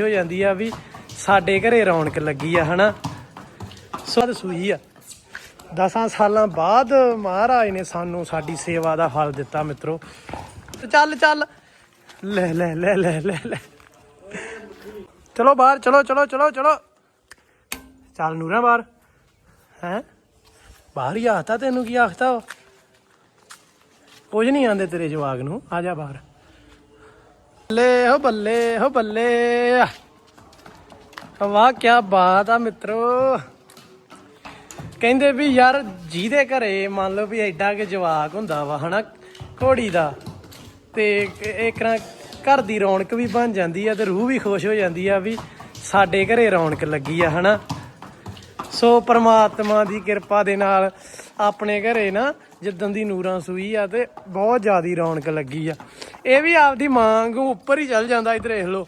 ਹੋ ਜਾਂਦੀ ਆ ਵੀ ਸਾਡੇ ਘਰੇ ਰੌਣਕ ਲੱਗੀ ਆ, ਹਨਾ? ਸਵਾਦ ਸੂਈ ਆ। ਦਸਾਂ ਸਾਲਾਂ ਬਾਅਦ ਮਹਾਰਾਜ ਨੇ ਸਾਨੂੰ ਸਾਡੀ ਸੇਵਾ ਦਾ ਫਲ ਦਿੱਤਾ, ਮਿੱਤਰੋ। ਚੱਲ ਚੱਲ। ਲੈ ਲੈ ਲੈ ਲੈ ਲੈ ਲੈ। ਚਲੋ ਬਾਹਰ, ਚਲੋ ਚਲੋ ਚਲੋ ਚਲੋ। ਚੱਲ ਨੂਰਾ ਬਾਹਰ। ਹੈ? ਬਾਹਰ ਹੀ ਆਖਤਾ ਤੈਨੂੰ, ਕੀ ਆਖਤਾ ਵਾ? ਕੁਝ ਨਹੀਂ ਆਂਦੇ ਤੇਰੇ ਜਵਾਗ ਨੂੰ। ਆ ਜਾ ਬਾਹਰ। ਬੱਲੇ ਹੋ ਬੱਲੇ ਹੋ ਬੱਲੇ। ਵਾਹ ਕੀ ਬਾਤ ਆ ਮਿੱਤਰੋ। ਕਹਿੰਦੇ ਵੀ ਯਾਰ ਜਿਹਦੇ ਘਰੇ ਮੰਨ ਲਓ ਵੀ ਐਡਾ ਕਿ ਜਵਾਕ ਹੁੰਦਾ ਵਾ, ਹਨਾ, ਘੋੜੀ ਦਾ, ਤੇ ਇੱਕ ਨਾ ਘਰ ਦੀ ਰੌਣਕ ਵੀ ਬਣ ਜਾਂਦੀ ਆ ਤੇ ਰੂਹ ਵੀ ਖੁਸ਼ ਹੋ ਜਾਂਦੀ ਆ ਵੀ ਸਾਡੇ ਘਰੇ ਰੌਣਕ ਲੱਗੀ ਆ, ਹਨਾ। ਸੋ ਪ੍ਰਮਾਤਮਾ ਦੀ ਕਿਰਪਾ ਦੇ ਨਾਲ ਆਪਣੇ ਘਰੇ ਨਾ ਜਿੱਦਣ ਦੀ ਨੂਰਾਂ ਸੂਈ ਆ ਤੇ ਬਹੁਤ ਜ਼ਿਆਦੀ ਰੌਣਕ ਲੱਗੀ ਆ। ਇਹ ਵੀ ਆਪਦੀ ਮਾਂ ਨੂੰ ਉੱਪਰ ਹੀ ਚੱਲ ਜਾਂਦਾ ਇੱਧਰ ਦੇਖ ਲਓ।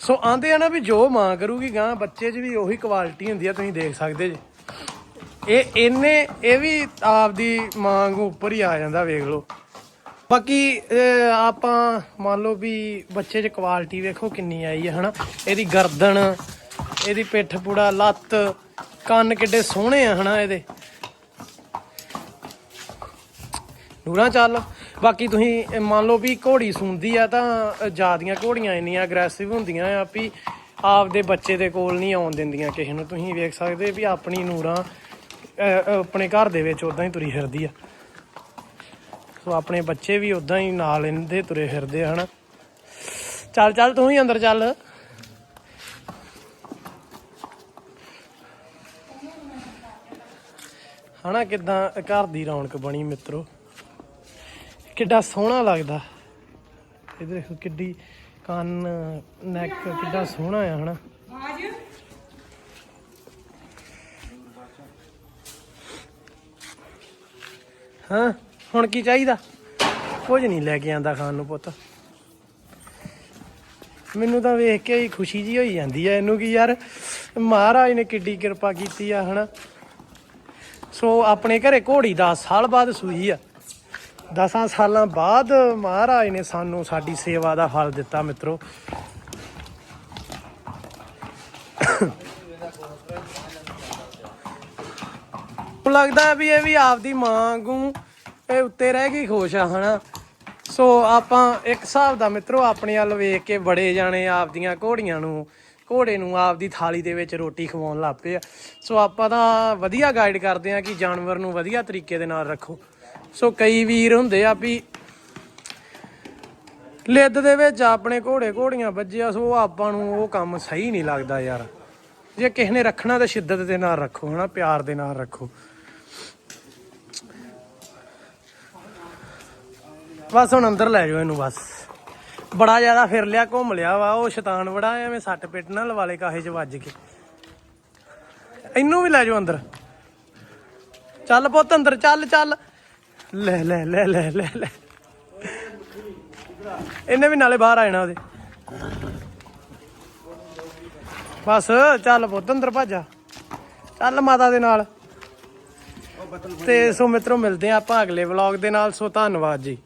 ਸੋ ਆਂਦੇ ਆ ਨਾ ਵੀ ਜੋ ਮਾਂ ਕਰੂਗੀ ਗਾਂ, ਬੱਚੇ 'ਚ ਵੀ ਉਹੀ ਕੁਆਲਿਟੀ ਹੁੰਦੀ ਆ, ਤੁਸੀਂ ਦੇਖ ਸਕਦੇ ਜੀ। ਇਹ ਇਹਨੇ ਇਹ ਵੀ ਆਪਦੀ ਮਾਂ ਨੂੰ ਉੱਪਰ ਹੀ ਆ ਜਾਂਦਾ, ਵੇਖ ਲਓ। ਬਾਕੀ ਆਪਾਂ ਮੰਨ ਲਓ ਵੀ ਬੱਚੇ 'ਚ ਕੁਆਲਿਟੀ ਵੇਖੋ ਕਿੰਨੀ ਆਈ ਹੈ ਹਨਾ? ਇਹਦੀ ਗਰਦਨ, ਇਹਦੀ ਪਿੱਠ ਪੂੜਾ ਲੱਤ, ਕੰਨ ਕਿੱਡੇ ਸੋਹਣੇ ਆ, ਹਨਾ ਇਹਦੇ? ਨੂਰਾਂ ਚੱਲ। ਬਾਕੀ ਤੁਸੀਂ ਮੰਨ ਲਓ ਵੀ ਘੋੜੀ ਸੁਣਦੀ ਆ ਤਾਂ ਜਿਆਦੀਆਂ ਘੋੜੀਆਂ ਇੰਨੀਆਂ ਅਗਰੈਸਿਵ ਹੁੰਦੀਆਂ ਆ ਵੀ ਆਪਦੇ ਬੱਚੇ ਦੇ ਕੋਲ ਨਹੀਂ ਆਉਣ ਦਿੰਦੀਆਂ ਕਿਸੇ ਨੂੰ। ਤੁਸੀਂ ਵੇਖ ਸਕਦੇ ਵੀ ਆਪਣੀ ਨੂਰਾਂ ਆਪਣੇ ਘਰ ਦੇ ਵਿੱਚ ਉਦਾਂ ਹੀ ਤੁਰੀ ਫਿਰਦੀ ਆ। ਸੋ ਆਪਣੇ ਬੱਚੇ ਵੀ ਉਦਾਂ ਹੀ ਨਾਲ ਇਹਦੇ ਤੁਰੇ ਫਿਰਦੇ ਆ, ਹਨਾ। ਚੱਲ ਚੱਲ, ਤੂੰ ਹੀ ਅੰਦਰ ਚੱਲ। ਹਨਾ, ਕਿਦਾਂ ਘਰ ਦੀ ਰੌਣਕ ਬਣੀ ਮਿੱਤਰੋ। ਕਿੱਡਾ ਸੋਹਣਾ ਲੱਗਦਾ। ਇਹ ਦੇਖੋ ਕਿੱਡੀ ਕੰਨ, ਨੈਕ ਕਿੱਡਾ ਸੋਹਣਾ ਆ, ਹਨਾ। ਹਾਂ, ਹੁਣ ਕੀ ਚਾਹੀਦਾ? ਕੁਝ ਨਹੀਂ ਲੈ ਕੇ ਆਂਦਾ ਖਾਣ ਨੂੰ ਪੁੱਤ। ਮੈਨੂੰ ਤਾਂ ਵੇਖ ਕੇ ਹੀ ਖੁਸ਼ੀ ਜੀ ਹੋਈ ਜਾਂਦੀ ਆ ਇਹਨੂੰ ਕਿ ਯਾਰ ਮਹਾਰਾਜ ਨੇ ਕਿੱਡੀ ਕਿਰਪਾ ਕੀਤੀ ਆ, ਹਨਾ। ਸੋ ਆਪਣੇ ਘਰੇ ਘੋੜੀ 10 ਸਾਲ ਬਾਅਦ ਸੂਈ ਆ। ਦਸਾਂ ਸਾਲਾਂ ਬਾਅਦ ਮਹਾਰਾਜ ਨੇ ਸਾਨੂੰ ਸਾਡੀ ਸੇਵਾ ਦਾ ਫਲ ਦਿੱਤਾ ਮਿੱਤਰੋ। ਲੱਗਦਾ ਵੀ ਇਹ ਵੀ ਆਪਦੀ ਮਾਂ ਵਾਂਗੂ ਇਹ ਉੱਤੇ ਰਹਿ ਗਈ ਖੁਸ਼ ਆ, ਹਨਾ? ਸੋ ਆਪਾਂ ਇੱਕ ਹਿਸਾਬ ਦਾ ਮਿੱਤਰੋ, ਆਪਣੇ ਵੱਲ ਵੇਖ ਕੇ ਬੜੇ ਜਾਣੇ ਆਪਦੀਆਂ ਘੋੜੀਆਂ ਨੂੰ, ਘੋੜੇ ਨੂੰ ਆਪਦੀ ਥਾਲੀ ਦੇ ਵਿੱਚ ਰੋਟੀ ਖਵਾਉਣ ਲੱਗ ਪਏ ਆ। ਸੋ ਆਪਾਂ ਤਾਂ ਵਧੀਆ ਗਾਈਡ ਕਰਦੇ ਆ ਕਿ ਜਾਨਵਰ ਨੂੰ ਵਧੀਆ ਤਰੀਕੇ ਦੇ ਨਾਲ ਰੱਖੋ। ਸੋ ਕਈ ਵੀਰ ਹੁੰਦੇ ਆ ਵੀ ਲਿੱਦ ਦੇ ਵਿੱਚ ਆਪਣੇ ਘੋੜੇ ਘੋੜੀਆਂ ਵੱਜਿਆ, ਸੋ ਆਪਾਂ ਨੂੰ ਉਹ ਕੰਮ ਸਹੀ ਨਹੀਂ ਲੱਗਦਾ ਯਾਰ। ਜੇ ਕਿਸੇ ਨੇ ਰੱਖਣਾ ਤਾਂ ਸ਼ਿੱਦਤ ਦੇ ਨਾਲ ਰੱਖੋ, ਹਨਾ, ਪਿਆਰ ਦੇ ਨਾਲ ਰੱਖੋ। ਬਸ ਹੁਣ ਅੰਦਰ ਲੈ ਜਾਓ ਇਹਨੂੰ ਬਸ। ਬੜਾ ਜ਼ਿਆਦਾ ਫਿਰ ਲਿਆ, ਘੁੰਮ ਲਿਆ ਵਾ, ਉਹ ਸ਼ੈਤਾਨ ਬੜਾ ਐਵੇਂ ਸੱਟ ਪਿੱਟ ਨਾ ਲਵਾਲੇ ਕਾਹੇ 'ਚ ਵੱਜ ਕੇ। ਇਹਨੂੰ ਵੀ ਲੈ ਜਾਓ ਅੰਦਰ। ਚੱਲ ਪੁੱਤ, ਅੰਦਰ ਚੱਲ ਚੱਲ। ਲੈ ਲੈ ਲੈ ਲੈ ਲੈ ਲੈ। ਇਹਨੇ ਵੀ ਨਾਲੇ ਬਾਹਰ ਆ ਜਾਣਾ ਉਹਦੇ। ਬਸ, ਚੱਲ ਪੁੱਤ, ਅੰਦਰ ਭਾਜਾ ਚੱਲ ਮਾਤਾ ਦੇ ਨਾਲ। ਤੇ ਸੋ ਮਿੱਤਰੋ, ਮਿਲਦੇ ਆ ਆਪਾਂ ਅਗਲੇ ਵਲੌਗ ਦੇ ਨਾਲ। ਸੋ ਧੰਨਵਾਦ ਜੀ।